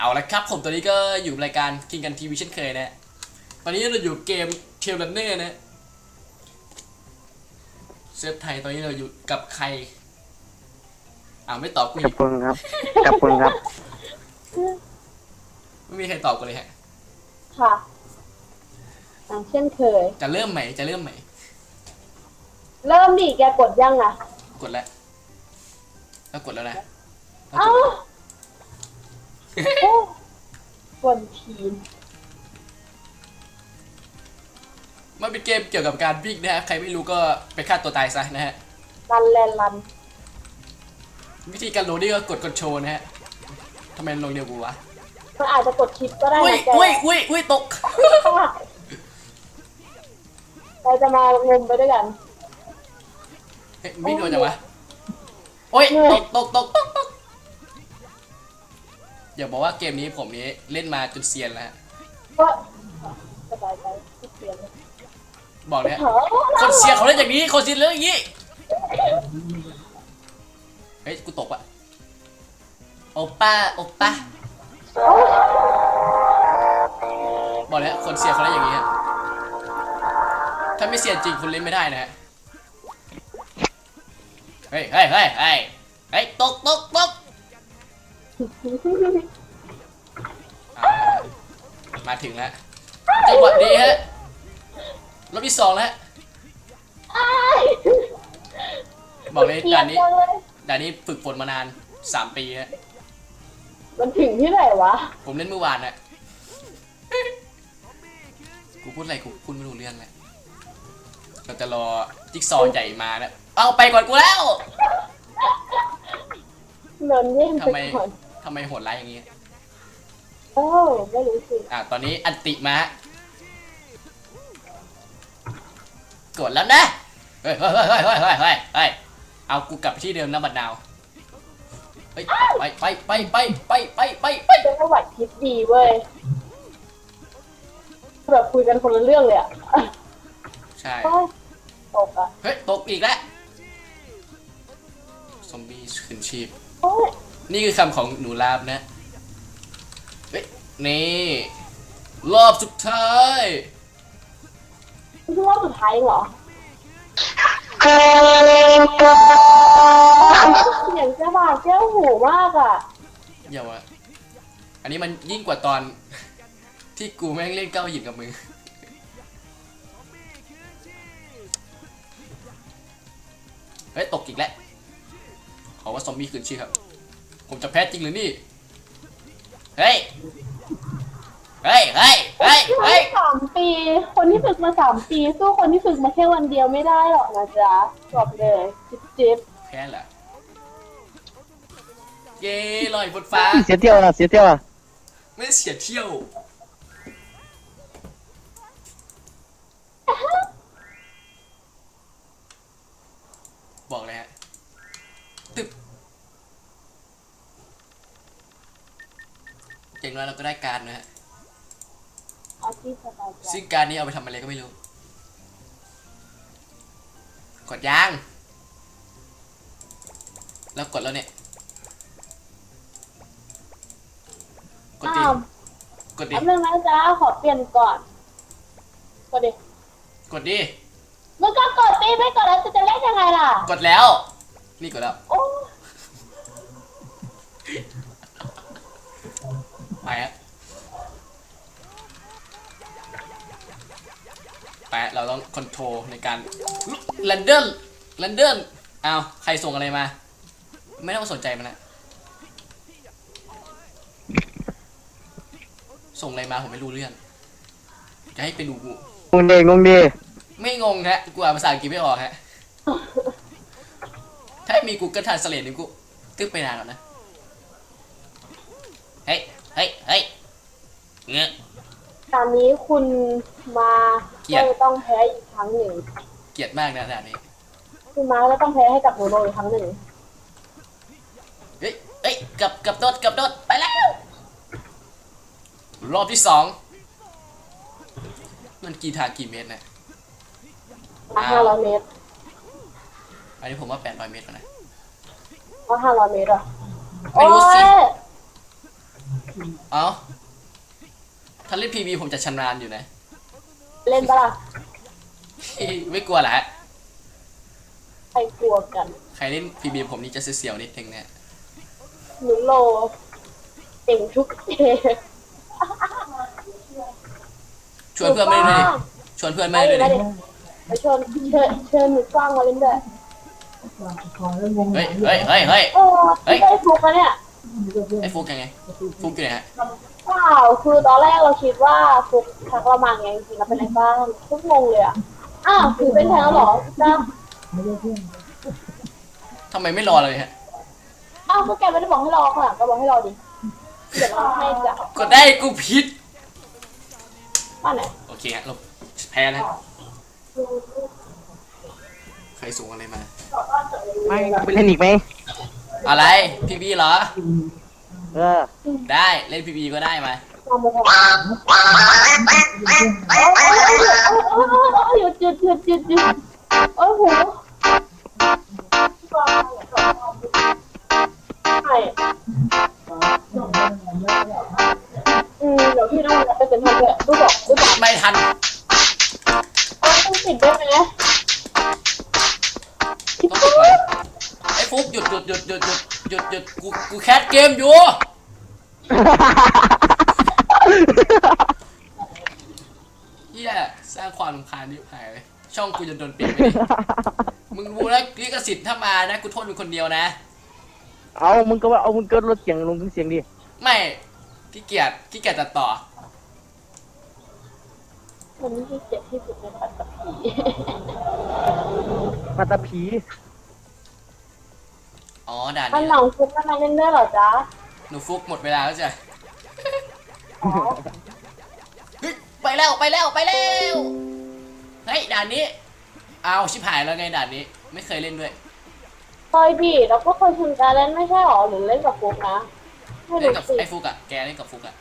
เอาละครับผมตอนนี้ก็อยู่รายการกินกันทีวีเช่นเคยนะ ตอนนี้เราอยู่เกมเทล r นเนอร์นะเซฟไทยตอนนี้เราอยู่กับใครอ้าวไม่ตอบกูกัอีบกคุณครับ กับคุณครับ ไม่มีใครตอบกูเลยฮะ ค่ะอย่างเช่นเคย จะเริ่มใหม่จะเริ่มใหม่เริ่มดิแกกดยังอะกดแล้วแล้วกดแล้วนะแล้วเอ้ากด โอ้กดทีมมันเป็นเกมเกี่ยวกับการวิ่งนะฮะ ใครไม่รู้ก็ไปฆ่าตัวตายซะนะฮะ รันแลนรันวิธีการโหลดนี่ก็กดคอนโทรลนะฮะทำไมลงเดียวกูวะมันอาจจะกดชิปก็ได้อุ้ยนะแกอุ้ยอุ้ยอุ้ยตก เราจะมางมไปด้วยกัน เฮ้ยวิ่งโดนจังวะโอ้ยเหนื่ตอยกตกตกตกตก อย่าบอกว่าเกมนี้ผมนี้เล่นมาจนเซียนแล้วฮะก็สบายใจที่เปลี่ยนเลยบอกเลยฮะเถอะคนเซียนเขาเล่นอย่างนี้คนเซียนเล่นอย่างนี้เฮ้ยกูตกอะโอป้าโอป้าบอกเลยฮะคนเซียนเขาเล่นอย่างนี้ฮะถ้าไม่เซียนจริงคุณเล่นไม่ได้นะฮะ เฮ้ยเฮ้ยเฮ้ยเฮ้ยเฮ้ยตกตกตกอ่า มาถึงแล้วจังหวะนี้ฮะรอบที่สองแล้วฮะอ้ายบอกเลยเกลียด่าดนนี้จังเลยด่านนี้ฝึกฝนมานานสามปีฮะมันถึงที่ไหนวะ ผมเล่นเมื่อวานนะกูพูดอะไรกูพูดไม่รู้เรื่องแล้วเราจะรอจิ๊กซอว์ใหญ่มานะเอาไปก่อนกูแล้วนนเย่งทำไปไมก่อน ทำไมโหดร้ายอย่างนี้ โอ้ไม่รู้สิอ่าตอนนี้อันติมาฮะกดแล้วนะ เฮ้ยเฮ้ยเฮ้ยเฮ้ยเฮ้ยเฮ้ยเฮ้ยเฮ้ยเอากูกลับไปที่เดิมนะบัดนาวเฮ้ยไปไปไปไปไปไปไปไปเป็นไหวพริบดีเว้ยแบบคุยกันคนละเรื่องเลยอะใช่โอ้ยตกอะเฮ้ยตกอีกแล้วซอมบี้คืนชีพโอ้ยนี่คือคำของหนูลาบนะเฮ้ย นี่ รอบสุดท้ายนี่คือรอบสุดท้ายเหรอเสียงจะบาดเจ้าหูมากอะอย่าวะอันนี้มันยิ่งกว่าตอน ที่กูแม่งเล่นเก้าหยิบกับมือ เฮ้ย ตกอีกแล้ว ขอว่าซอมบี้คืนชีพครับ ผมจะแพ้จริงหรือนี่ เฮ้ย เฮ้ยเฮ้ยเฮ้ยเฮ้ยสามปี คนที่ฝึกมาสามปี สู้คนที่ฝึกมาแค่วันเดียวไม่ได้หรอกนะจ๊ะบอกเลยจิ๊บจิ๊บแพ้เหรอเย้ลอยบนฟ้า เสียเที่ยวอะเสียเที่ยวอะไม่ได้เสียเที่ยว บอกเลยฮะตึบอย่างน้อยเราก็ได้การดนะฮะ เอาที่สบายใจซึ่งการดนี้เอาไปทำอะไรก็ไม่รู้ กดยาง แล้วกดแล้วเนี่ย กดดิ อ้าวกดดิ แป๊บนึงนะจ๊ะขอเปลี่ยนก่อนกดดิกดดิ มึงก็กดตีไม่กดแล้วจะจะเล่นยังไงล่ะ กดแล้ว นี่กดแล้ว โอ้ไปฮะไปฮะ เราต้องคอนโทรลในการลันเดนลันเดนอ้าวใครส่งอะไรมา ไม่ต้องสนใจมันนะส่งอะไรมาผมไม่รู้เรื่องจะให้ไปดูงงดีงงดีไม่งงฮะกูอ่านภาษาอังกฤษไม่ออกฮะถ้ามี Google Translate นี่กูตึ๊บไปนานแล้วนะเฮ้ยเฮ้ยเฮ้ยเงี้ย ตอนนี้คุณมาเกลียด ก็ต้องแพ้อีกครั้งหนึ่ง เกลียดมากนะด่านนี้ คุณมาก็ต้องแพ้ให้กับโนโนอีกครั้งหนึ่ง เฮ้ยเฮ้ยกลับกลับโดดกลับโดดไปแล้ว รอบที่สอง มันกี่ทางกี่เมตรนะมาห้าร้อยเมตรอันนี้ผมว่า 800 เมตรก่อนนะก็ห้าร้อยเมตรอะไม่รู้สิโอ้ยเอ้า ถ้าเล่นพีบีผมจะชำนาญอยู่นะเล่นปะล่ะไม่กลัวแหละใครกลัวกัน ใครเล่นพีบีผมนี่จะเสียวๆนิดนึงเนี่ยหนูโลเก่งทุกเกมชวนเพื่อนไม่ได้ด้วยดิชวนเพื่อนไม่ไม่ได้ได้ด้วยดิไปชวนเชิญเชิญหนูฟังมาเล่นด้วยเฮ้ยเฮ้ยเฮ้ยเฮ้ยเออไม่ได้ฟุกนะเนี่ยไอ้ฟุกยังไงฟุกอยู่ไหนฮะเป ล่าคือตอนแรกเราคิดว่าฟุกทักเรามาไงจริงๆเราเป็นอะไรบ้างฟุกงงเลยอะอ้าวถึงเป็นแทงแล้วเหรอจ้าทำไมไม่รอเลยฮะ อ้าวก็แกไม่ได้บอกให้รอค่ะก็บอกให้รอดิเดี๋ยวเราให้จ้ะก็ได้กูผิด บ้านไหนโอเคฮะเราแพ้นะใครส่งอะไรมา ไม่ไปเล่นอีกไหมอะไร พีบีเหรอ เออได้เล่นพีพีก็ได้ไหมหยุดหยุดหยุดหยุดหยุดโอ้โห เกมอยู่ เฮียสร้างความรำคาญนิบหายเลยช่องกูจะโดนปิดไปดิมึงรู้แล้วลิขสิทธิ์ถ้ามานะกูโทษมึงคนเดียวนะ เอามึงก็ว่าเอามึงก็ลดเสียงลงเสียงดิไม่ขี้เกียจขี้เกียจตัดต่อ มันไม่ใช่เจ็บที่สุดในปัตตภี มาตาผี อ๋อด่านอันนี้หลังฟุกมันมาเล่นด้วยเหรอจ๊ะหนูฟุกหมดเวลาแล้วจ้ะเฮ้ยไปแล้วไปแล้วไปแล้วเฮ้ยด่านนี้เอาวชิบหายแล้วไงด่านนี้ ไม่เคยเล่นด้วยเคยดิเราก็เคยชวนการเล่นไม่ใช่หรอหรือเล่นกับฟุกนะไม่เล่นรู้กับสิไอ้ฟุกอะแกเล่นกับฟุกอะ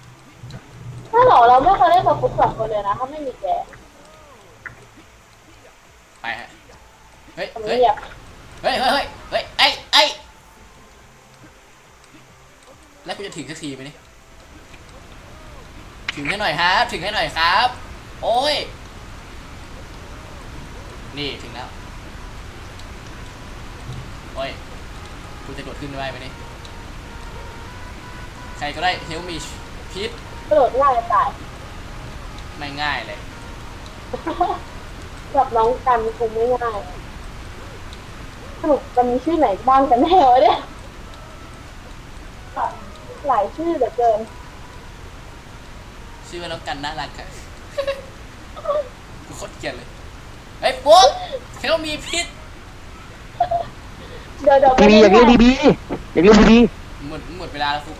ถ้าหรอเราไม่เคยเล่นกับฟุกสองคนเลยนะถ้าไม่มีแกไปฮะเฮ้ยทำไมเฮ้ยอยากเฮ้ยเฮ้ยเฮ้ยเฮ้ยไอ้ไอ้ แล้วกูจะถึงสักทีไหมนี่ถึงให้หน่อยครับ ถึงให้หน่อยครับ โอ้ย นี่ถึงแล้ว โอ้ย กูจะโดดขึ้นได้ไหมนี่ ใครก็ได้เฮลมีพิษกระโดดง่ายจะตายไม่ง่ายเลย กับน้องกันคงไม่ง่ายสรุปมันมีชื่อไหนบ้างกันแน่วะเนี่ย หลายชื่อเหลือเกิน ชื่อว่าน้องกันน่ารักอะกูโคตรเกลียดเลยเฮ้ยปุ๊บเฮลมีพิษเดี๋ยวเดี๋ยวไปบีบีอยากเล่นบีบีอยากเล่นบีบีหมดหมดเวลาแล้วฟุก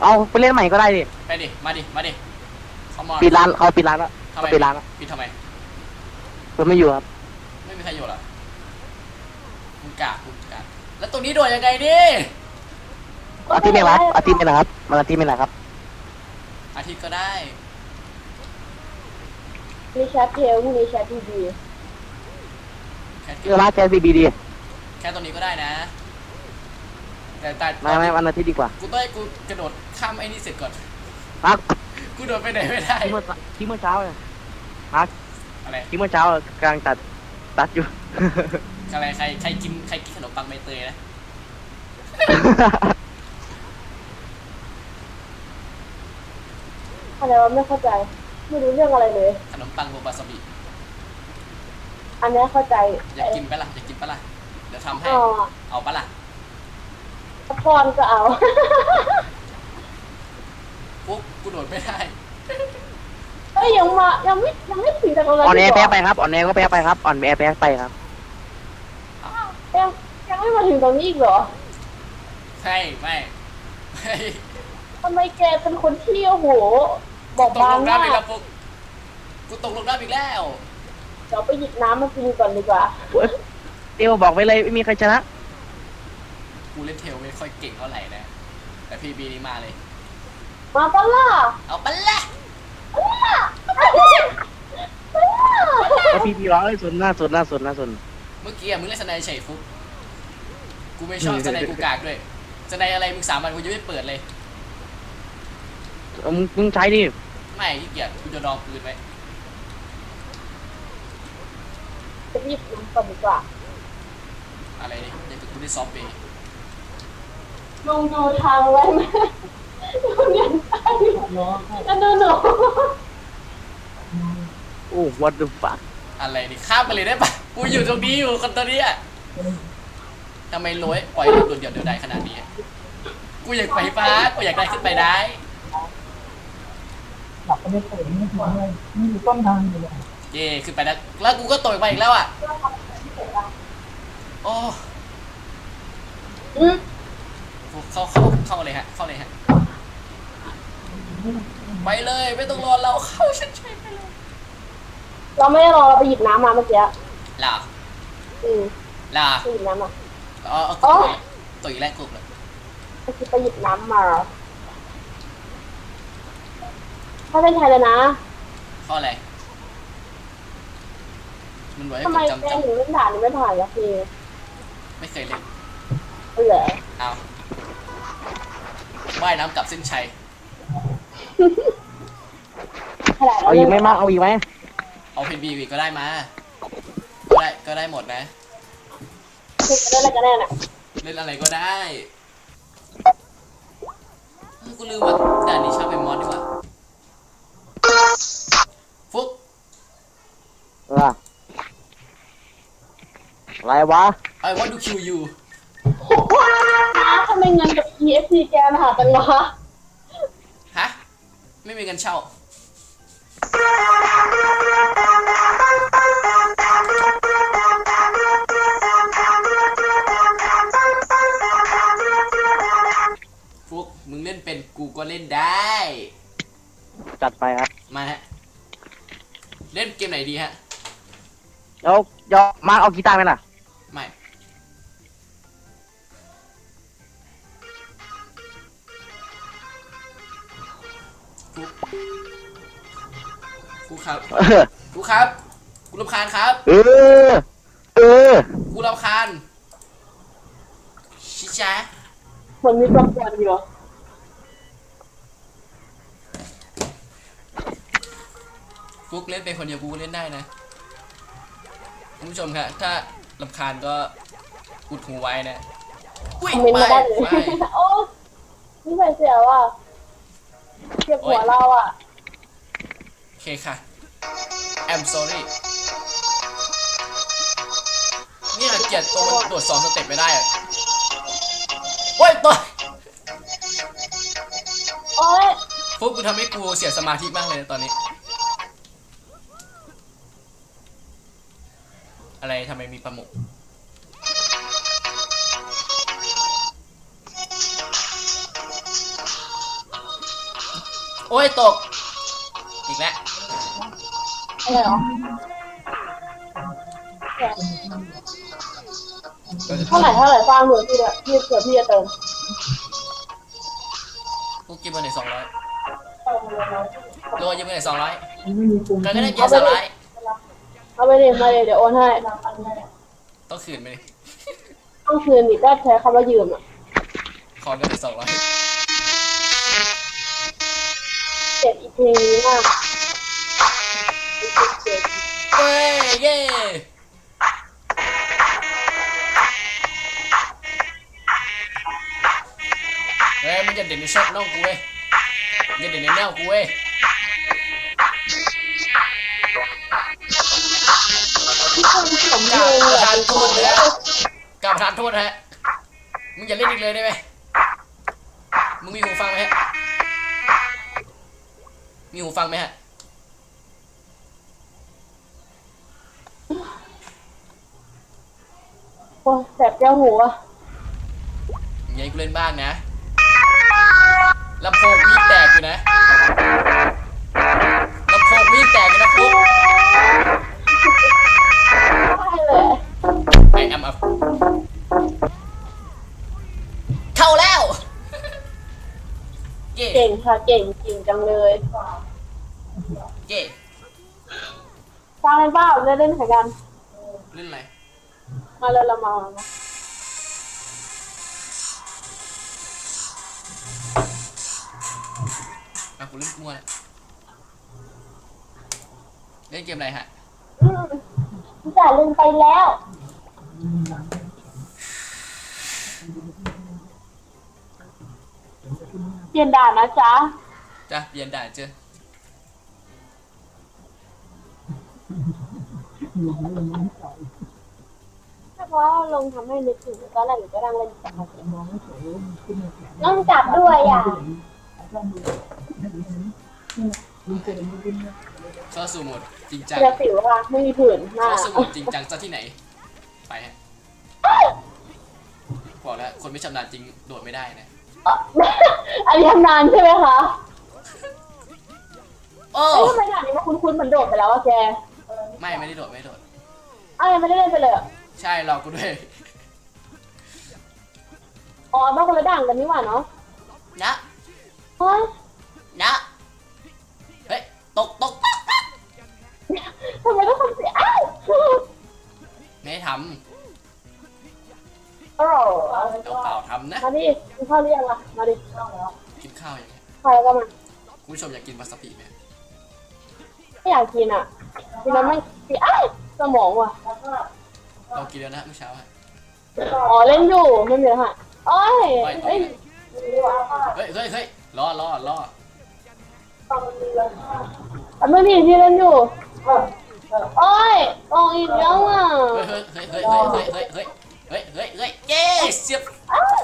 เอาไปเล่นใหม่ก็ได้ดิไปดิ มาดิ มาดิเข้ามาปิดร้านเขาปิดร้านแล้วทำไมเขาปิดร้านแล้วปิดทำไมคนไม่อยู่ครับไม่มีใครอยู่เหรอมึงกะมึงกะแล้วตรงนี้โดดยังไงดิ อาทิตย์นี้ครับอาทิตย์นี้นะครับมาอาทิตย์นี้นะครับอาทิตย์ก็ได้มีแชทเทลพรุ่งนี้แชททีวีแค่เจอร้านแคสบีบีดีแค่ตรงนี้ก็ได้นะ แต่แต่ไม่ไม่วันอาทิตย์ดีกว่ากูต้องให้กูกระโดดข้ามไอ้นี่เสร็จก่อน พักกูโดดไปไหนไม่ได้ ที่เมื่อที่เมื่อเช้าเนี่ยพักอะไร ที่เมื่อเช้ากำลังตัดตัดอยู่ อะไรใครใครกินใครกินขนมปังใบเตยนะ อะไรวะไม่เข้าใจ ไม่รู้เรื่องอะไรเลย ขนมปังโบบาซาบิอันเนี้ยเข้าใจอยากกินปะล่ะอยากกินปะล่ะเดี๋ยวทำให้ อ๋อเอาปะล่ะพรก็เอา ปุ๊บกูโดดไม่ได้ เอ้ยยังมายังไม่ยังไม่ถึงจากตรงนั้นอ่อนแออีกเหรแพ้ไปครับอ่อนแอก็แพ้ไปครับอ่อนแอแพ้ไปครับยังยังไม่มาถึงตรงนี้อีกเหรอไม่ไม่ไม่ทำไมแกเป็นคนที่โอ้โห บอกตกบาลงงมาน้ำอีกแล้กวปุ๊บกูตกลงน้ำอีกแล้วเดี๋ยวไปหยิบน้ำมากินก่อนดีกว่าเตียวบอกไว้เลยไม่มีใครชนะกูเล่นเทลไม่ค่อยเก่งเท่าไหร่นะ แต่พีบีนี่มาเลย มาปะล่ะเอาปะล่ะไอพีพีร้องเอ้ยสนหน้าสนหน้าสนหน้าสนเมื่อกี้อะมึงเล่นสไนด์เฉยฟุกกูไม่ชอบสไนด์กูกากด้วยสไนด์อะไรมึงสามวันกูยังไม่เปิดเลย เอามึงมึงใช้ดิ ไม่ขี้เกียจกูจะดองปืนไว้จะหยิบน้ำก่อนดีกว่าอะไรนี่เดี๋ยวกูได้ซอฟต์เบย์ลงดูทางไว้ไหมดูเนียนไปแล้วดูหนูโอ้ what the fuck อะไรนี่ข้ามไปเลยได้ปะกูอยู่ตรงนี้อยู่คนตัวนี้อะทำไมโรยปล่อยโดนเดียวเดียวได้ขนาดนี้อะกูอยากไปฟ้า กูอยากได้ขึ้นไปได้ หลับไปไม่ตื่นไม่ถึงเลยนี่อยู่ต้นทางอยู่เลยเย่ขึ้นไปแล้วแล้วกูก็ตกไปอีกแล้วอะโอ้อืมเข้าเข้าเข้าเลยฮะ เข้าเลยฮะ ไปเลยไม่ต้องรอเราเข้าฉันใช่ไปเลย เราไม่ได้รอเราไปหยิบน้ำมาเมื่อกี้ล่ะอืมล่ะไปหยิบน้ำมาเอ๋อาอ๋อตัวอีกแล้วกลุ่มเลยเมื่อกี้ไปหยิบน้ำมา ถ้าเป็นไทยเลยนะข้ออะไร มันไว้ทำไมจำแกจำถึงเล่นด่านนี้ไม่ผ่านละพี่ไม่เคยเล่นเหรอเอาว่ายน้ำกลับเส้นชัย ขนาดเอาอีกไหมมากเอาอีกไหมเอาเพนบีวีก็ได้มา ก็ได้ก็ได้หมดนะ คือจะเล่นอะไรกันแน่น่ะเล่นอะไรก็ได้เฮ้ยกูลืมว่าด่านนี้ชอบเป็นมอสดี อะไรวะ I want to kill you นะทำไมเงินกับ EFT แกมาหากันวะฮะ ไม่มีเงินเช่าฟุกมึงเล่นเป็นกูก็เล่นได้ จัดไปครับมาฮะ เล่นเกมไหนดีฮะเดี๋ยวเดี๋ยวมาเอากีตาร์ไหมล่ะ ครับเออฟุกครับกูรำคาญครับ เออ เออ กูรำคาญชิจ้าคนมีประกวดอยู่ฟุกเล่นเป็นคนเดียวกูก็เล่นได้นะคุณผู้ชมครับถ้าลำคาญก็อุดหูไว้นะอุ้ยคอมเมนต์ไม่มาได้เลยไม่โอ้นี่ใส่เสียว่ะเจ็บหัวเราอะ โอเคค่ะ I'm sorry เนี่ยเกลียดตัวมันโดดสองสเต็ปไม่ได้อะโอ้ยตัวโอ้ยฟุกกูทำให้กูเสียสมาธิมากเลยตอนนี้ อะไรทำไมมีปลาหมึกโอ้ยตก อีกแล้ว อะไรเหรอเราจะเท่าไหร่เท่าไหร่สร้างเผื่อพี่เลยพี่เผื่อพี่จะเติมกูกินมาหนึ่งสองร้อยโลยังไม่หนึ่งสองร้อยไม่มีปุ่มก็ได้เกียร์สามร้อยเอาไปดิมาเลยเดี๋ยวโอนให้ ต้องคืนไปดิต้องคืนดิได้ใช้คำว่ายืมอะขอเงินสองร้อยเจ็บอีกเพลงนี้มาก เย้เฮ้ยมันจะเด่นในช็อตน้องกูเว้ยมันจะเด่นในแนวกูเว้ยที่คนสมกลราบประแบบธานโทษนะฮะกราบประธานโทษฮะ มึงอย่าเล่นอีกเลยได้ไหมมึงมีหูฟังไหมฮะ มีหูฟังไหมฮะ อ้ยแสบแก้วหูอะอย่าให้กูเล่นบ้างนะลำโพงวิ่งแตกอยู่นะลำโพงวิ่งแตกอยู่นะฟุ๊กได้เลยไอแอมอัพเข้าแล้วเย่เก่งค่ะ เก่งจริงจังเลยเย่สร้างอะไรบ้างเล่นเล่นแข่งกัน เล่นอะไร มาเลยเรามามาอะกูเล่นมั่วแล้วเล่นเกมอะไรฮะ อืมจ่าลืมไปแล้วเปลี่ยนด่านนะจ๊ะจ้ะเปลี่ยนด่านเจอถ้า เพราะว่าลงทำให้นึกถึงตอนแรกหนูก็นั่งเล่นจักรมองไม่สวยขึ้นมาแข็งต้องจับด้วยอะต้องดูดูเกินดูดินนะเข้าสู่โหมดจริงจังเรือสิวอะไม่มีผื่นหน้าเข้าสู่โหมดจริงจังจะที่ไหน ไปฮะบอกแล้วคนไม่ชำนาญจริงโดดไม่ได้นะ อันนี้ทำนานใช่ไหมคะโอ้ เอ้ยทำไมด่านนี้มันคุ้นๆเหมือนโดดไปแล้วอะแกไม่ไม่ได้โดดไม่ได้โดด เอ้าวยังไม่ได้เล่นไปเลยอะ ใช่เรากูด้วยอ๋อบ้านคนละด่านกันนี่หว่าเนาะนะเฮ้ยนะเฮ้ยตกตกทำไมต้องทำเสียอ้าวไม่ได้ทโอ้โหำเปล่าๆทำนะมาดิกินข้าวหรือยังล่ะมาดิกินข้าวอย่างเงี้ยใครก็มาคุณผู้ชมอยากกินวาซาบิไหมไม่อยากกินอะกินแล้วมันเสียอ้าวสมองว่ะ เรากินแล้วนะเมื่อเช้าอะอ๋อเล่นอยู่ไม่มีแล้วค่ะโอ้ยไปต่อเอ้ยเฮ้ยเฮ้ยเฮ้ยรอรอรออันเมื่อกี้ที่เล่นอยู่โอ้ยออกอีกแล้วอะเฮ้ยเฮ้ยเฮ้ยเฮ้ยเฮ้ยเฮ้ยเฮ้ยเฮ้ยเฮ้ยเฮ้ยเย้เสียบ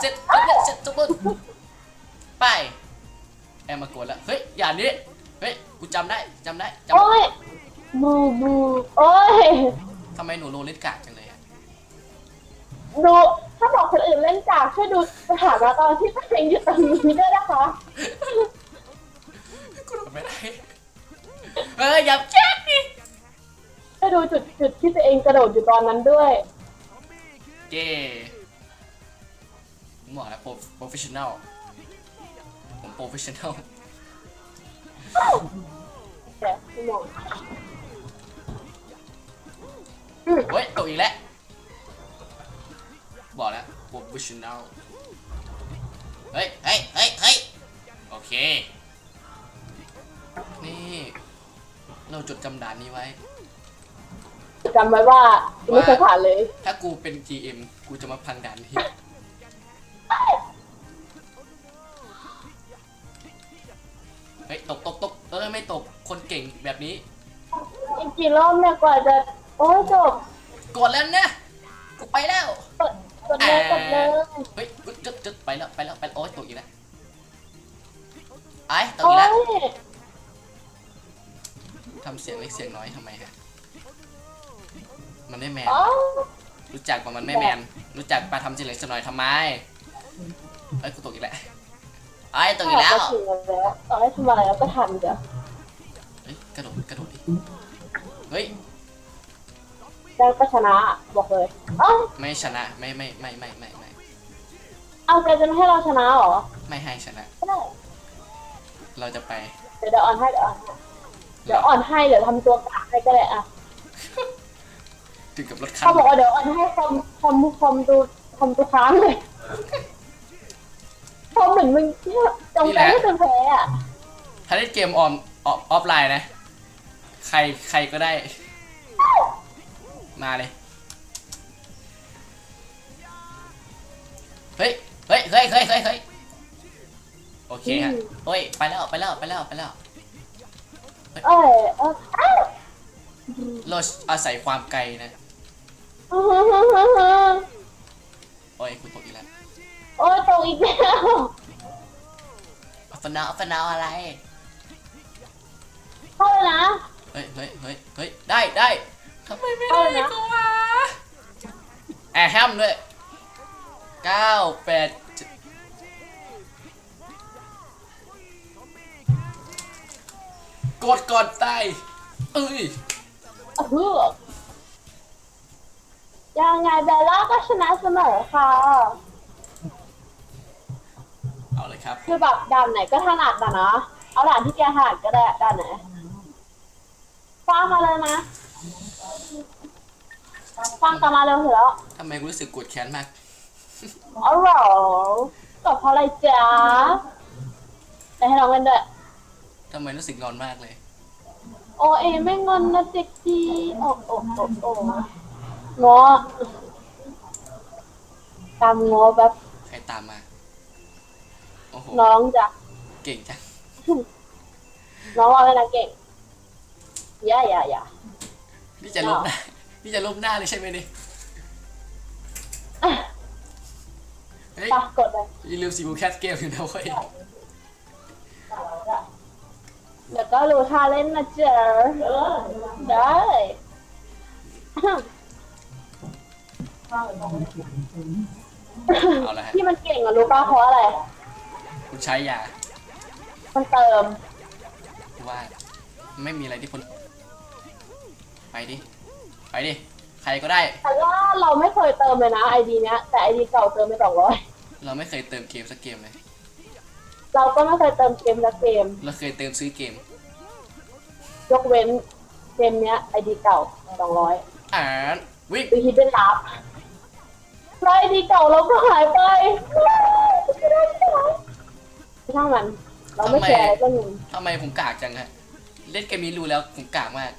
เสร็จเสร็จเสร็จทุกคนไปแอมมากดแล้วเฮ้ยอย่านี้เฮ้ยกูจำได้จำได้จำโอ้ยบูบูโอ้ยทำไมหนูโลเล่นกากจังเลยอะ ดูถ้าบอกคนอื่นเล่นจากช่วยดูสถานะตอนที่ตัวเองอยู่ตรงนี้ด้วยนะคะ กูโดดไม่ได้เฮ้ยอย่าแจ๊กดิช่วยดูจุดจุดที่ตัวเองกระโดดอยู่ตอนนั้นด้วย เย้ผมบอกแล้วโปรโปรเฟชชั่นแนลผมโปรเฟชชั่นแนลแต่ไม่มองเฮ้ยตกอีกแล้ว บอกแล้วโปรเฟชชั่นแนลเฮ้ยเฮ้ยเฮ้ยเฮ้ยโอเค นี่ เราจดจำด่านนี้ไว้ จำไว้ว่าไม่เคยผ่านเลย ถ้ากูเป็น GM กูจะมาพังด่านนี้เฮ้ยตกตกตกเออไม่ตกคนเก่งแบบนี้อีกกี่รอบเนี่ยกว่าจะ โอ้ยจบ กดแล้วนะ กูไปแล้วกดกด เลยกดเลยเฮ้ยจุดจุดจุดไปแล้วไปแล้วไปแล้วโอ้ยตกอีกแล้วไอ้ตกโอ้อีกแล้วยทำเสียงเล็กเสียงน้อยทำไมฮะมันไม่แมนอ๋อรู้จักป่ะมันไม่แมน รู้จักปลาทำเสียงเล็กเสียงน้อยทำไมเอ้ยกูตกอีกแล้วไอ้ตกอีกแล้ว ก็ถึงแล้วต่อให้ทำอะไรแล้วก็ทันจ้ะเฮ้ยกระโดดกระโดดดิ เฮ้ย ได้ก็ชนะบอกเลย เอ้าไม่ชนะไม่ไม่ไม่ไม่ไม่ไม่เอาแกจะไม่ให้เราชนะเหรอไม่ให้ชนะก็ได้เราจะไปเดี๋ยวเดี๋ยวอ่อนให้เดี๋ยวอ่อนให้เดี๋ยวอ่อนให้เดี๋ยวทำตัวกากให้ก็ได้อะถึงกับรถคันเขาบอกว่าเดี๋ยวอ่อนให้คอมคอมคอมดูคอมตัวค้างเลยคอมเหมือนมึงเนี่ยจงใจให้เธอแพ้อะถ้าเล่นเกมออนออฟออฟไลน์นะ ใครใครก็ได้ มาเลย เฮ้ย เฮ้ย เฮ้ย เฮ้ย เฮ้ย เฮ้ย โอเคฮะ เฮ้ย ไปแล้ว ไปแล้ว ไปแล้ว ไปแล้ว เอ้ยเอ้ยอ้าวเราอาศัยความไกลนะอื้อหือหือหือหือโอ้ยคุณตกอีกแล้วโอ้ยตกอีกแล้วอัฟนาวอัฟนาวอะไร เข้าเลยนะ เฮ้ย เฮ้ย เฮ้ย เฮ้ย ได้ได้ ทำไมไม่เอาได้เลยนะกูวะแอร์แฮมด้วยเก้าแปดเจ็ดกดก่อนตายเอ้ยเออยังไงเบลล่าก็ชนะเสมอค่ะ เอาเลยครับ คือแบบด่านไหนก็ถนัดนะนะ เอาด่านที่แกถนัดก็ได้ด่านไหนฟังมาเลยนะ ฟังกันมาเร็วเถอะทำไมกูรู้สึกกดแค้นมากอ๋อเหรอก็เพราะอะไรจ๊ะแต่ให้น้องเล่นด้วยทำไมรู้สึกงอนมากเลย โอเอไม่งอนนะเด็กดีโอ้โอ้โอ้โอ้งอตามงอแบบใครตามมาโอ้โหน้องจ้ะเก่งจังน้องว่าไม่นะเก่งอย่าอย่าอย่า นี่จะลบหน้านี่จะลบหน้าเลยใช่ไหมนี่อะเฮ้ยไปกดเลยอย่าลืมซีบูแคทเกมอยู่นะเว้ยเดี๋ยวก็รู้ท่าเล่นนะเจ๊ได้เอาละฮะที่มันเก่งอะรู้ป่ะเพราะอะไร คุณใช้ยา มันเติมว่า ไม่มีอะไรที่พ้น ไปดิ ไปดิ ใครก็ได้ แต่ว่าเราไม่เคยเติมเลยนะไอดีเนี้ยแต่ไอดีเก่าเติมไปสองร้อยเราไม่เคยเติมเกมสักเกมเลย เราก็ไม่เคยเติมเกมละเกม เราเคยเติมซื้อเกม ยกเว้นเกมเนี้ยไอดีเก่าสองร้อยอ่านวิ่งวิธีเป็นลับแล้วไอดีเก่าเราก็หายไปช่างมัน เราไม่แชร์อะไรก็หนึ่งทำไมผมกากจังฮะ เล่นเกมนี้รู้แล้วผมกากมาก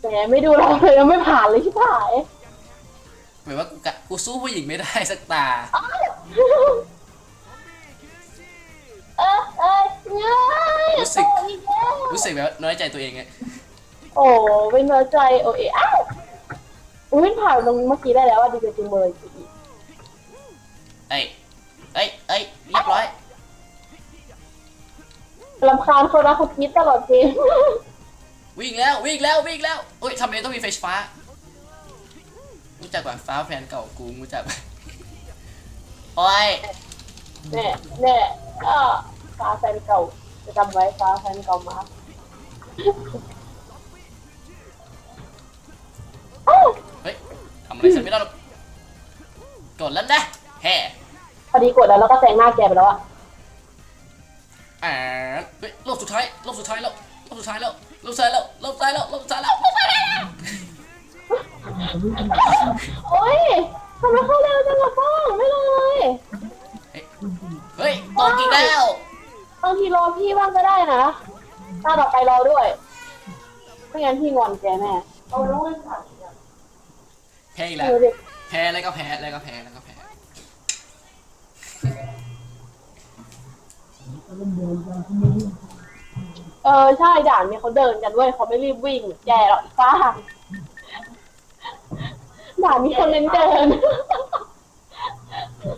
แต่ไม่ดูเราเลยยังไม่ผ่านเลยชิบหายหมายว่ากูกะกูสู้ผู้หญิงไม่ได้สักตาเออเอยง่ายรู้สึกโตอีกแล้วรู้สึกแบบน้อยใจตัวเองอะโอ้เป็นเนื้อใจโอเออ้าวอุ้ยผ่านตรงเมื่อกี้ได้แล้วว่าดีใจจุงเบยเอ้ยเอ้ยเอ้ยเรียบร้อย ลำคาญคนรักเขาคิดตลอดเกม วิ่งแล้ววิ่งแล้ววิ่งแล้วโอ้ยทำไมต้องมีไฟฟ้ารู้จักป่ะฟ้าแฟนเก่ากูรู้จักป่ะโอ้ยแน่แน่ก็ฟ้าแฟนเก่าจะจำไว้ฟ้าแฟนเก่ามาอ้าวเฮ้ยทำอะไรฉันไม่ได้หรอกกดแล้วนะแฮ่พอดีกดแล้วแล้วก็แซงหน้าแกไปแล้วอะอ่าเฮ้ยรอบสุดท้ายรอบสุดท้ายแล้วรอบสุดท้ายแล้ว รอบสุดท้ายแล้วรอบสุดท้ายแล้วรอบสุดท้ายแล้วรอบสุดท้ายแล้วโอ้ยทำไมเข้าเร็วจังล่ะป้องไม่เลยเฮ้ยตกอีกแล้วบางทีรอพี่บ้างก็ได้นะตาต่อไปรอด้วยไม่งั้นพี่งอนแกแน่เอาแล้วไม่ผ่านแพ้อีกแล้วดูดิแพ้แล้วก็แพ้แล้วก็แพ้แล้วก็แพ้ เออใช่ด่านเนี่ยเขาเดินกันเว้ยเขาไม่รีบวิ่งแกหรอกอีฟ้าด่านนี้คนเน้นเดิน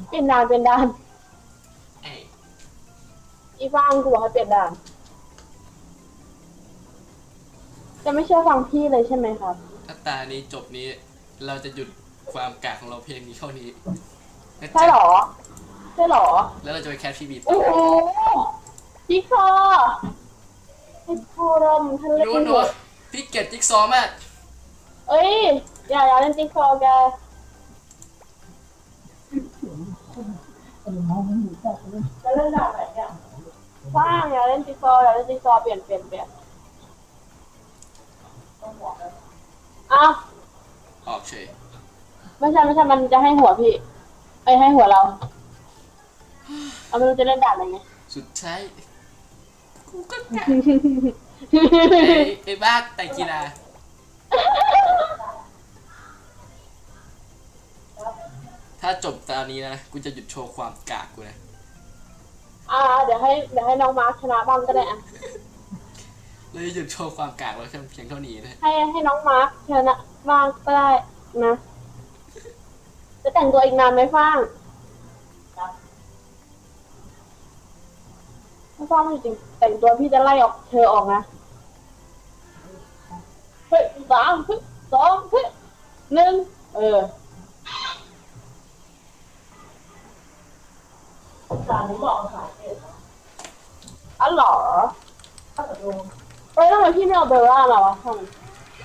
เปลี่ยนด่านเป็นด่านเอ้ยอีฟ้างกูบอกให้เปลี่ยนด่าน จะไม่เชื่อฟังพี่เลยใช่ไหมครับ ถ้าตานี้จบนี้ เราจะหยุดความกากของเราเพียงนี้เท่านี้นะจ๊ะใช่หรอ ใช่หรอ แล้วเราจะไปแคสพี่บีต่อโอ้โหจิ๊กซอ ว์ไอ้โครมทะเลรู้หนูพี่เกลียดจิ๊กซอว์มากเอ้ย อย่าอย่าเล่นจิ๊กซอว์แกเออมองมันอยู่แต่เล่นจะเล่นด่านไหนเนี่ยว่างอย่าเล่นจิ๊กซอว์อย่าเล่นจิ๊กซอว์เปลี่ยนเปลี่ยนเปลี่ยนอ้าวออกเฉยไม่ใช่ไม่ใช่มันจะให้หัวพี่ไปให้หัวเรา เอาไม่รู้จะเล่นด่านอะไรไงสุดท้าย กูก็กากไอ้ไอ้บ้าแต่กีฬาถ้าจบตอนนี้นะ กูจะหยุดโชว์ความกากกูนะ อ่า เดี๋ยวให้เดี๋ยวให้น้องมาร์คชนะบ้างก็ได้อะเราจะหยุดโชว์ความกากไว้แค่เพียงเท่านี้นะ ให้ให้น้องมาร์คชนะบ้างก็ได้นะ จะแต่งตัวอีกนานไหมฟ้างถ้าฟ้างไม่จริง แต่งตัวพี่จะไล่ออกเธอออกนะเฮ้ยสามเฮ้ยสองเฮ้ยหนึ่งเออสามบอกค่ะอ๋อเหรอเฮ้ยทำไมพี่ไม่เอาเบลล่ามาวะทำไม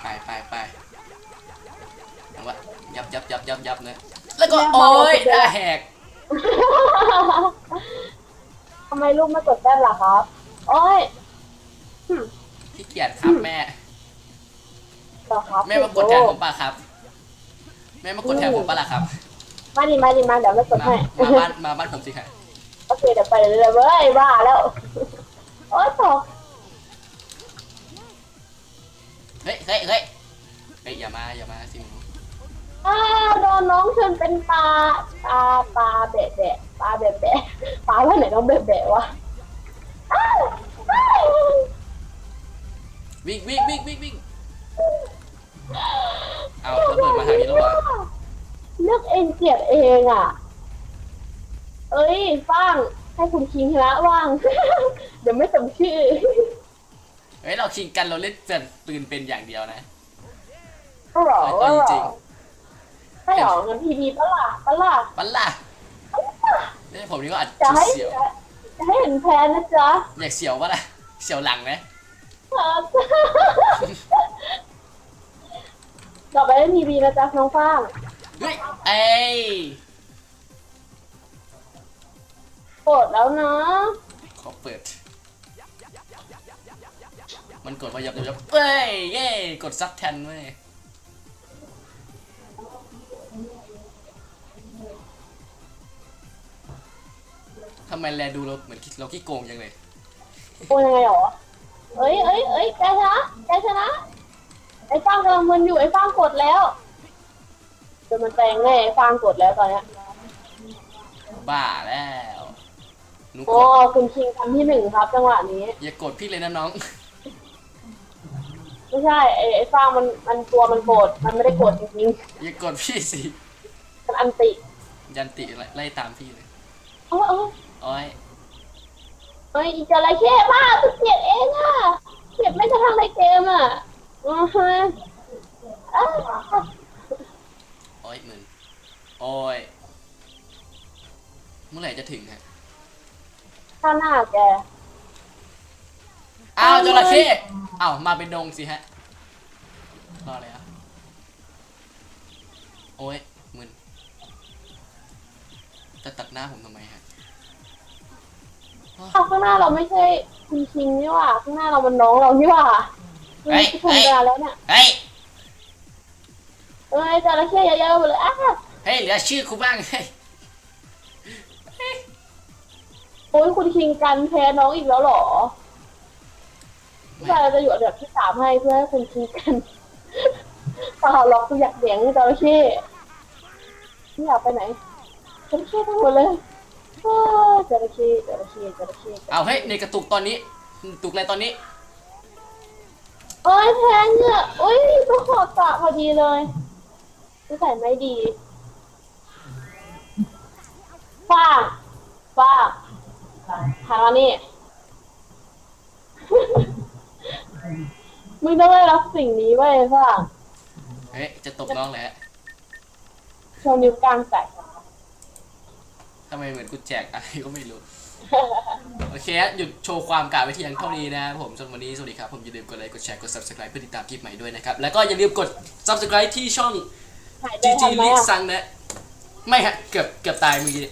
ไปไปไปเอาวะยับยับยับยับยับเลยแล้วก็โอ้ยหน้าแหก ทำไมลูกไม่กดแต้มล่ะครับ โอ้ยขี้เกียจครับแม่ ต่อครับแม่มากดแทนผมป่ะครับ แม่มากดแทนผมป่ะล่ะครับ มาดิมาดิมาเดี๋ยวไม่กดให้มาบ้านมาบ้านผมสิครับโอเคเดี๋ยวไปเลยเว้ยบ้าแล้ว โอ้ยตกเฮ้ยเฮ้ยเฮ้ยเฮ้ยอย่ามาอย่ามาสิหนูอ้าโดนน้องชนเป็นปลาปลาปลาเบะเบะปลาเบะเบะปลาว่าไหนน้องเบะเบะวะ วอ้าววิ่งวิ่งวิ่งวิ่งวิ่งเอาระเบิดมาทางนี้แล้วเหรอเลือกเองเกลียดเองอะ เอ้ยฟ้างให้คุณคิงชนะว่าง เดี๋ยวไม่สมชื่อ เฮ้ยเราคิงกันเราเล่นเป็นปืนเป็นอย่างเดียวนะ ก็หรอเอาว่าหรจริองใช่หรองั้นพีพีปะล่ะปะล่ะปันล่ะนี่ผมนี่ก็อัดจะให้เสียว จะ ให้เห็นแพนนะจ๊ะอยากเสียวปะล่ะเสียวหลังไหมครับต่อไปเล่นพีพีนะจ๊ะน้องฟ้างเฮ้ยเอ้ยโกรธแล้วนะขอเปิด มันกดว่ายับยับยับเอ้ยเย้กดซับแทนเว้ย ไมแลดูเราเหมือนเราขี้โกงจังเลยโอ้ยังไงหรอ เอ้ยเอ้ยเอ้ยแกชนะแกชนะ ไอ้ฟางกำลังมึนอยู่ไอ้ฟางกดแล้วจนมันแตงแน่ไอ้ฟางกดแล้วตอนเนี้ยบ้าแล้วหนูกโอ้ดคุณคิงทำที่หนึ่งครับ จังหวะนี้ อย่ากดพี่เลยนะน้อง ไม่ใช่ไอ้ไอ้ฟางมันมันตัวมันโกรธมันไม่ได้โกรธจริงอย่ากดพี่สิๆมันอันติ ยันติไล่ไล่ตามพี่เลยเออเออโอ้ยเอ้ยอีจระเข้บ้าเกลียดเองอะเกลียดไม่กระทั่งในเกมอะอือฮะอ้าวโอ้ยมึนโอ้ยเมื่อไหร่จะถึงฮะข้างหน้าแก อ้าวเอาจเลยระเข้อ้าวมาเป็นดงสิฮะรออะไรอะโอ้ยมึนจะตัดหน้าผมทำไมฮะ อ้าวข้างหน้าเราไม่ใช่คุณคิงนี่หว่า ข้างหน้าเรามันน้องเรานี่หว่าเฮ้ยคุณชมกันแล้วเนี่ยเฮ้ยเอ้ยจระเข้เยอะๆหมดเลยอ้าวเฮ้ยเหลือชื่อกูบ้างเฮ้ยโอ้ยคุณคิงกันแพ้น้องอีกแล้วเหรอใช่เราจะอยู่อันดับที่สามให้เพื่อให้คุณคิงกันเปล่าหรอกกูอยากเลี้ยงจระเข้ไม่อยากไปไหนจระเข้ทั้งหมดเลยอ้าว จระเข้จระเข้จระเข้เอาเฮ้ยในกระตุกตอนนี้กระตุกอะไรตอนนี้เอ้ยแพงเนี่ยอุ้ยตัวขอบสระพอดีเลยนิสัยไม่ดีฟ้าฟ้าหันมานี่ มึงต้องได้รับสิ่งนี้ไว้ยฟ้าเฮ้ยจะตบน้องเลยฮะโชว์นิ้วกลางแตก ทำไมเหมือนกูแจกอะไรก็ไม่รู้ โอเคฮะหยุดโชว์ความกาไว้ที่ยังเท่านี้นะครับผมสำหรับวันนี้ สวัสดีครับ ผมอย่าลืมกดไลค์ กดแชร์ กด subscribe เพื่อติดตามคลิปใหม่ด้วยนะครับ แล้วก็อย่าลืมกด subscribe ที่ช่องหายใจ GG ทันไหม League อะซังนะ ไม่ฮะ เกือบ เกือบตายเมื่อกี้